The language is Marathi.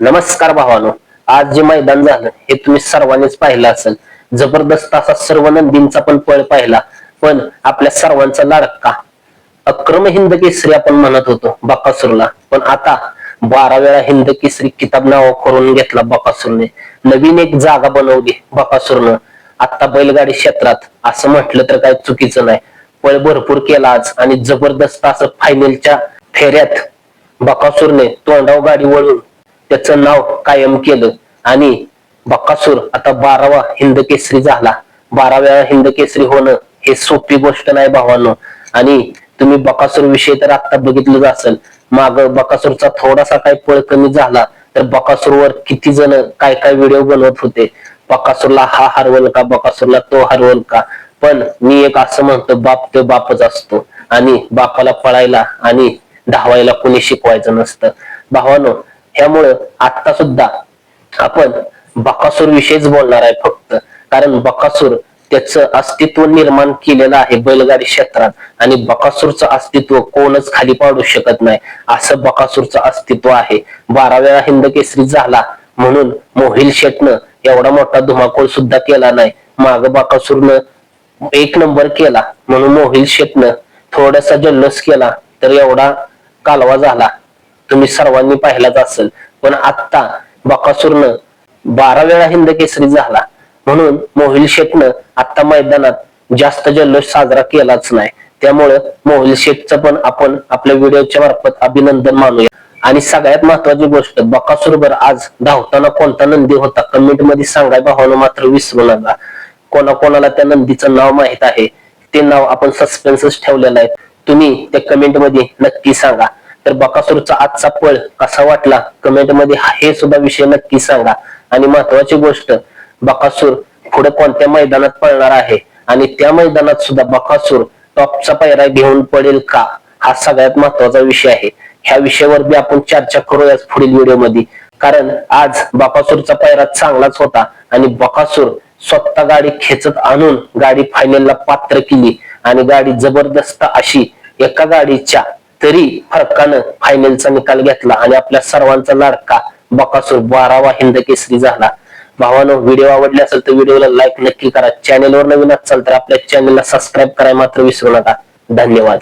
नमस्कार भावानो आज जे मैदान झालं हे तुम्ही सर्वांनीच पाहिलं असेल. जबरदस्त असा सर्व नंदींचा पण पळ पाहिला पण आपल्या सर्वांचा लाडका अक्रम हिंद केसरी आपण म्हणत होतो बकासूरला. पण आता बारा वेळा हिंद केसरी किताब नाव करून घेतला बकासूरने. नवीन एक जागा बनवली बकासूरनं. आता बैलगाडी क्षेत्रात असं म्हटलं तर काय चुकीचं नाही. पळ भरपूर केला आज आणि जबरदस्त असं फायनलच्या फेऱ्यात बकासूरने तोंडाव गाडी वळून त्याचं नाव कायम केलं. आणि बकासूर आता बारावा हिंद केसरी झाला. बाराव्या हिंदकेसरी हिंद केसरी होणं हे सोपी गोष्ट नाही भावानो. आणि तुम्ही बकासूर विषयी तर आता बघितलं असेल. माग बकासूरचा थोडासा काही पळ कमी झाला तर बकासूरवर किती जण काय काय व्हिडिओ बनवत होते? बकासूरला हा हरवल का? बकासूरला तो हरवल का? पण मी एक असं म्हणतो बाप ते बापच असतो. आणि बापाला पळायला आणि धावायला कोणी शिकवायचं नसतं. भावानो त्यामुळं आता सुद्धा आपण बकासूर विषयीच बोलणार आहे फक्त. कारण बकासूर त्याचं अस्तित्व निर्माण केलेलं आहे बैलगाडी क्षेत्रात. आणि बकासूरचं अस्तित्व कोणच खाली पाडू शकत नाही. असं बकासूरचं अस्तित्व आहे. बारा वेळा हिंद केसरी झाला म्हणून मोहिल शेटनं एवढा मोठा धुमाकूळ सुद्धा केला नाही. माग बकासूरनं एक नंबर केला. म्हणून मोहिल शेटनं थोडासा जल्लोष केला. तर एवढा कालवा झाला. तुम्ही सर्वांनी पाहिलाच असेल. पण आत्ता बकासूरनं बारा वेळा हिंद केसरी झाला. म्हणून मोहिल शेखनं आता मैदानात जास्त जल्लोष साजरा केलाच नाही. त्यामुळं मोहिल शेखचं पण आपण आपल्या व्हिडिओच्या मार्फत अभिनंदन मानूया. आणि सगळ्यात महत्वाची गोष्ट बकासूरवर आज धावताना कोणता नंदी होता? कमेंटमध्ये सांगाय भावानं मात्र विसरू नका. कोणाकोणाला त्या नंदीचं नाव माहीत आहे? ते नाव आपण सस्पेन्सच ठेवलेलं आहे. तुम्ही त्या कमेंटमध्ये नक्की सांगा. तर बकासूरचा आजचा पळ कसा वाटला? कमेंटमध्ये हे सुद्धा विषय नक्की सांगा. आणि महत्वाची गोष्ट बकासूर पुढे कोणत्या मैदानात पळणार आहे? आणि त्या मैदानात सुद्धा बकासूर टॉपचा पायरा घेऊन पडेल का? हा सगळ्यात महत्त्वाचा विषय आहे. ह्या विषयावर बी आपण चर्चा करूयाच पुढील व्हिडिओमध्ये. कारण आज बकासूरचा पायरा चांगलाच होता आणि बकासूर स्वतः गाडी खेचत आणून गाडी फायनलला पात्र केली. आणि गाडी जबरदस्त अशी एका गाडीच्या तरी फरकानं फायनलचा निकाल घेतला आणि आपल्या सर्वांचा लाडका बकासूर बारावा हिंद केसरी झाला. भावानो व्हिडिओ आवडले असेल तर व्हिडिओला लाईक नक्की करा. चॅनेलवर नवीन असाल तर आपल्या चॅनेलला सबस्क्राईब करायला मात्र विसरू नका. धन्यवाद.